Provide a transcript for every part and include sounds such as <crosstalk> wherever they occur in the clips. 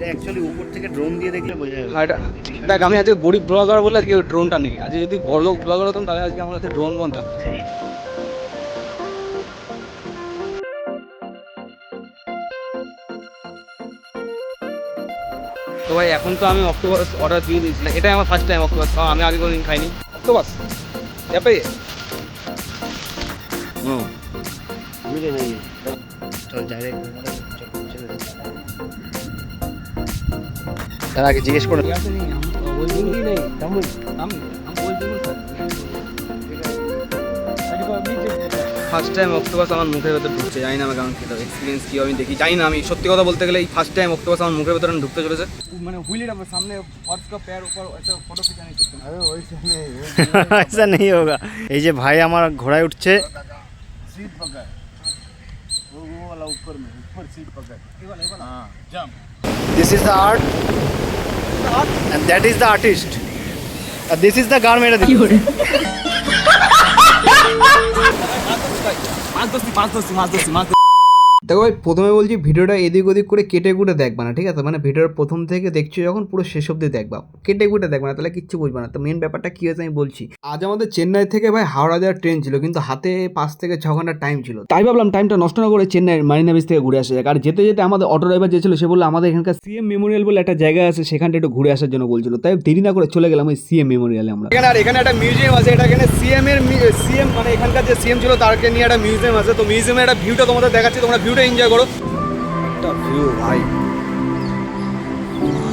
এটা অ্যাকচুয়ালি উপর থেকে ড্রোন দিয়ে দেখলে বোঝা যাবে। এটা দেখ আমি আজকে গরিব ব্লগার বলে আজকে ড্রোনটা নেই। আজকে যদি বড় ব্লগার হতাম তাহলে আজকে আমার কাছে ড্রোন বনতাম তো ভাই এখন তো আমি অক্টোপাস অর্ডার দিয়ে দিয়েছিলাম এটাই আমার ফার্স্ট টাইম অক্টোপাস কারণ আমি আগে কোনোদিন খাইনি। অক্টোপাস যাবে হুম। বুঝে নেই চল ডাইরেক্ট তার জিজ্ঞেস করে ফার্স্ট টাইম অক্টোপাস আমার মুখের ভেতর ঢুকছে জানি না আমার কারণ খেতে হবে এক্সপিরিয়েন্স কী আমি দেখি জানি না আমি সত্যি কথা বলতে গেলে এই ফার্স্ট টাইম অক্টোপাস আমার মুখের ভেতরে ঢুকতে চলেছে। মানে হুইলিটা সামনে হর্স কা প্যার উপর একটা ফটো খিচানি করতে আরে নেই <laughs> এই যে ভাই আমার ঘোড়ায় উঠছে। This is the art and that is the artist this is the garment दोस्ती दोस्ती दोस्ती दोस्ती। দেখো ভাই, প্রথমে বলছি ভিডিওটা এদিক ওদিক করে কেটে কুটে দেখবা না, ঠিক আছে? মানে ভিডিওর প্রথম থেকে দেখছ যখন পুরো শেষ অব্দি দেখবা। কেটে কুটে দেখবা না, তাহলে কিচ্ছু বুঝবা না। তো মেন ব্যাপারটা কী হয়েছে আমি বলছি। আজ আমাদের চেন্নাই থেকে ভাই হাওড়া যাওয়ার ট্রেন ছিল, কিন্তু হাতে পাঁচ থেকে ছ ঘণ্টা টাইম ছিল। তাই ভাবলাম টাইমটা নষ্ট না করে চেন্নাইয়ের মারিনা বিচ থেকে ঘুরে আসা যাক। আর যেতে যেতে আমাদের অটো ড্রাইভার যে ছিল, সে বলল, আমাদের এখানকার সিএম মেমোরিয়াল বলে একটা জায়গা আছে, সেখানটা একটু ঘুরে আসার জন্য বলছিল। তাই দেরি না করে চলে গেলাম ওই সিএম মেমোরিয়ালে আমরা। এখানে আর এখানে একটা মিউজিয়াম আছে, এটা এখানে সিএম এর সিএম মানে এখানকার যে সিএম ছিল, তারকে নিয়ে একটা মিউজিয়াম আছে। তো মিউজিয়ামের একটা ভিউটা তোমাদের দেখাচ্ছি, তোমরা ভিউটা এনজয় করো। একটা ভিউ ভাই।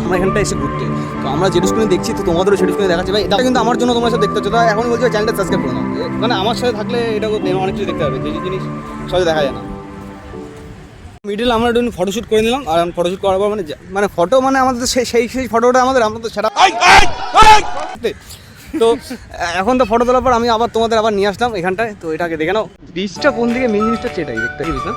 আমরা এখানটা এসে ঘুরতে। তো আমরা যেটু স্ক্রিনে দেখছি তো তোমাদেরও সেটু স্ক্রিনে দেখাচ্ছি। ভাই এটা কিন্তু আমার জন্য তোমরা সাথে দেখতে হচ্ছে। তো এখন বলছি চ্যানেলটা সাবস্ক্রাইব করে নাও। মানে আমার সাথে থাকলে এটা করতে অনেক কিছু দেখতে হবে। যে যে জিনিস সহজে দেখা যায় না। মিডিল আমরা একটু ফটোশ্যুট করে নিলাম। আর ফটোশ্যুট করার পর মানে মানে ফটো মানে আমাদের সেই সেই সেই ফটোটা আমাদের আমরা তো সেটা তো এখন তো ফটো তোলার পর আমি আবার তোমাদের আবার নিয়ে আসলাম এখানটায়। তো এটাকে দেখে নাও। বীজটা কোন দিকে? মেন জিনিসটা হচ্ছে এটাই দেখতে না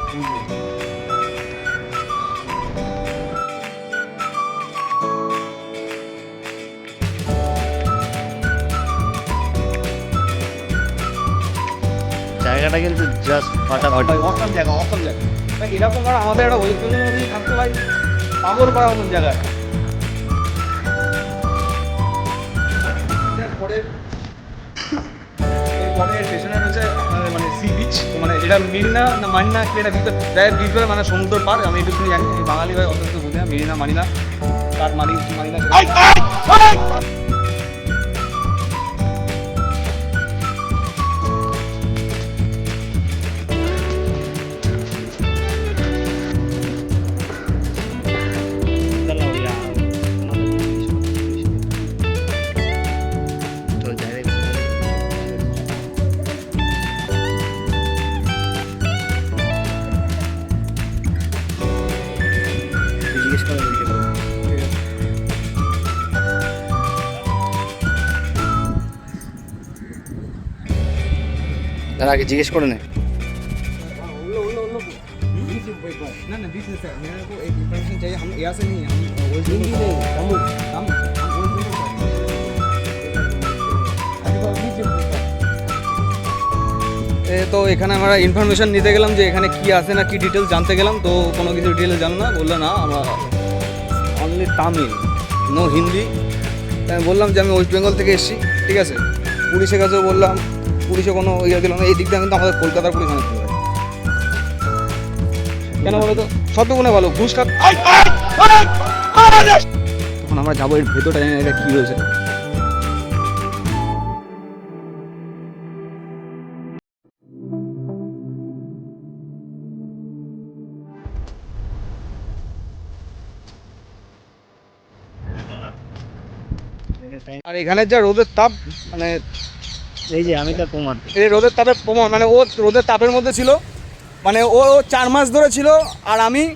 জায়গাটা কিন্তু জাস্ট ফাটাফাটি। অসম জায়গা অসম জায়গা। এরকম আর আমাদের একটা ওয়েস্ট বেঙ্গল থাকতে ভাই। পাগল করা মতন জায়গা। পরে এরপরে স্টেশনে রয়েছে মানে সি বিচ মানে এটা মেরিনা না মানিনা, কি এটা ভিতর ডাইরেক্ট বিচ মানে সমুদ্র পার আমি একটু জানি বাঙালি ভাই অত্যন্ত বুঝি না মেরিনা মানিনা কার মানি সেটা- তার আগে জিজ্ঞেস করে নে ना ना बीच में सर मेरे को एक इन्फॉर्मेशन चाहिए हम यहाँ से नहीं हम वेस्ट हिंदी नहीं तमिल हम हम वेस्ट এ তো এখানে আমরা ইনফরমেশন নিতে গেলাম যে এখানে কি আছে না কি ডিটেলস জানতে গেলাম তো কোনো কিছু ডিটেলস জানো না বললো না আমরা অনলি তামিল নো হিন্দি তাই আমি বললাম যে আমি ওয়েস্ট বেঙ্গল থেকে এসেছি ঠিক আছে পুলিশের কাছেও বললাম পুলিশে কোনো ইয়ে দিল না এই দিকটা কিন্তু আমাদের কলকাতার পুলিশ অনেক ভালো। কেন বলো তো? সব ভালো ঘুষ খাত তখন আমরা যাব এর ভেতরটা জানি এটা কি রয়েছে। আর এখানে যা রোদের তাপ মানে এই যে আমি তার প্রমাণ। এই রোদের তাপের প্রমাণ মানে ও রোদের তাপের মধ্যে ছিল মানে ও চার মাস ধরে ছিল আর আমি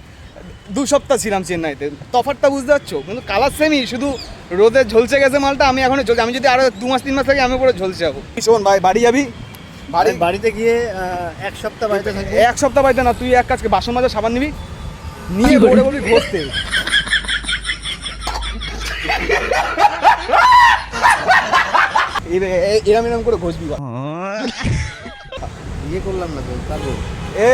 দু সপ্তাহ ছিলাম চেন্নাইতে। তফাৎটা বুঝতে পারছ? কিন্তু কালার সেমই শুধু রোদে ঝলসে গেছে মালটা আমি এখনও ঝলছে আমি যদি আরও দু মাস তিন মাস থাকি আমি পুরো ঝলসে যাব। শোন ভাই বাড়ি যাবি? বাড়ি বাড়ি বাড়িতে গিয়ে এক সপ্তাহ বাড়িতে থাকব? এক সপ্তাহ বাড়িতে না তুই এক কাজকে বাসন মাজা সাবান নিবি নিয়ে ঘুরে বলি ঘষতে। এ- <laughs> এ- এরম এরম করে ঘষবি বা। ইয়ে করলাম না তো তারপর এ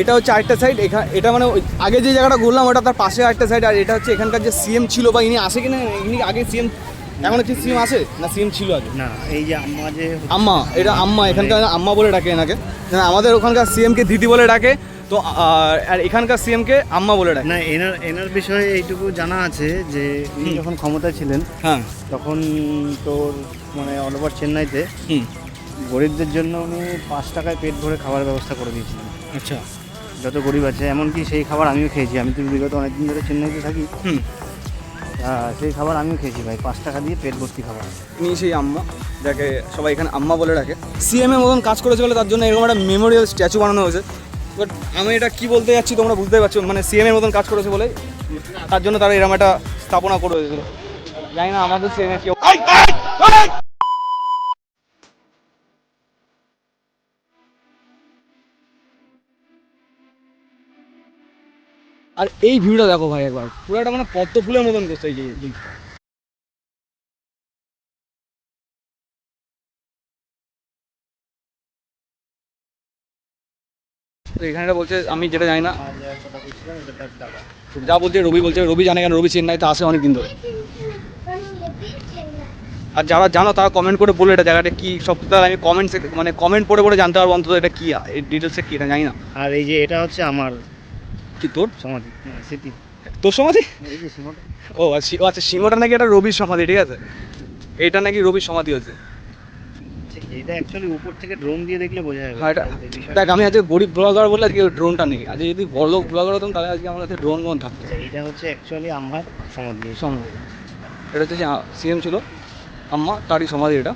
এটা হচ্ছে আরেকটা সাইড এখানে এটা মানে ওই আগে যে জায়গাটা ঘুরলাম ওটা তার পাশে আরেকটা সাইড আর এটা হচ্ছে এখানকার যে সিএম ছিল বা ইনি আসে কিনা ইনি আগে সিএম এখন হচ্ছে সিএম আসে না সিএম ছিল আগে? না এই যে আম্মা যে আম্মা এটা আম্মা এখানকার আম্মা বলে ডাকে এনাকে। আমাদের ওখানকার সিএমকে দিদি বলে ডাকে। তো আর এখানকার সিএমকে আম্মা বলে ডাকে। না এনার এনার বিষয়ে এইটুকু জানা আছে যে উনি যখন ক্ষমতায় ছিলেন হ্যাঁ। তখন তোর মানে অল ওভার চেন্নাইতে গরিবদের জন্য উনি পাঁচ টাকায় পেট ভরে খাবার ব্যবস্থা করে দিয়েছিলেন। আচ্ছা। যত গরিব আছে এমনকি সেই খাবার আমিও খেয়েছি। আমি তো বিগত অনেকদিন ধরে চেন্নাইতে থাকি। সেই খাবার আমিও খেয়েছি ভাই পাঁচ টাকা দিয়ে পেট ভর্তি খাবার। ইনি সেই আম্মা যাকে সবাই এখানে আম্মা বলে রাখে সিএম এর মতন কাজ করেছে বলে তার জন্য এরকম একটা মেমোরিয়াল স্ট্যাচু বানানো হয়েছে। আমি এটা কি বলতে যাচ্ছি তোমরা বুঝতেই পারছ মানে সিএম এর মতন কাজ করেছে বলে তার জন্য তারা এরকম একটা স্থাপনা করে হয়েছিল জানি না আমাদের সিএম কি আর এই ভিউটা দেখো ভাই একবার। পুরো একটা মানে পদ্ম ফুলের মতন করছে এই যে জিনিসটা। তো এখানে এটা বলছে আমি যেটা জানি না। যা বলছে রবি বলছে রবি জানে কেন রবি চেন্নাইতে আসে অনেক দিন ধরে। আর যারা জানো তারা কমেন্ট করে বলে এটা জায়গাটা কি সব তাহলে আমি কমেন্ট মানে কমেন্ট পড়ে পড়ে জানতে পারব অন্তত এটা কি এই ডিটেলসে কি এটা জানি না। আর এই যে এটা হচ্ছে আমার কি তোর? সমাধি হ্যাঁ, স্মৃতি তোর সমাধি? ও আচ্ছা আচ্ছা সিংহটা নাকি এটা রবির সমাধি ঠিক আছে? এটা নাকি রবির সমাধি হচ্ছে এটা অ্যাকচুয়ালি উপর থেকে ড্রোন দিয়ে দেখলে বোঝা যাবে। হ্যাঁ এটা দেখ আমি আজকে গরিব ব্লগার বলে আজকে ড্রোনটা নেই। আজকে যদি বড় লোক ব্লগার হতাম তাহলে আজকে আমার কাছে ড্রোন কোন থাকতো। এটা হচ্ছে অ্যাকচুয়ালি আমার সমাধি। সমাধি। এটা হচ্ছে সিএম ছিল। আম্মা তারই সমাধি এটা।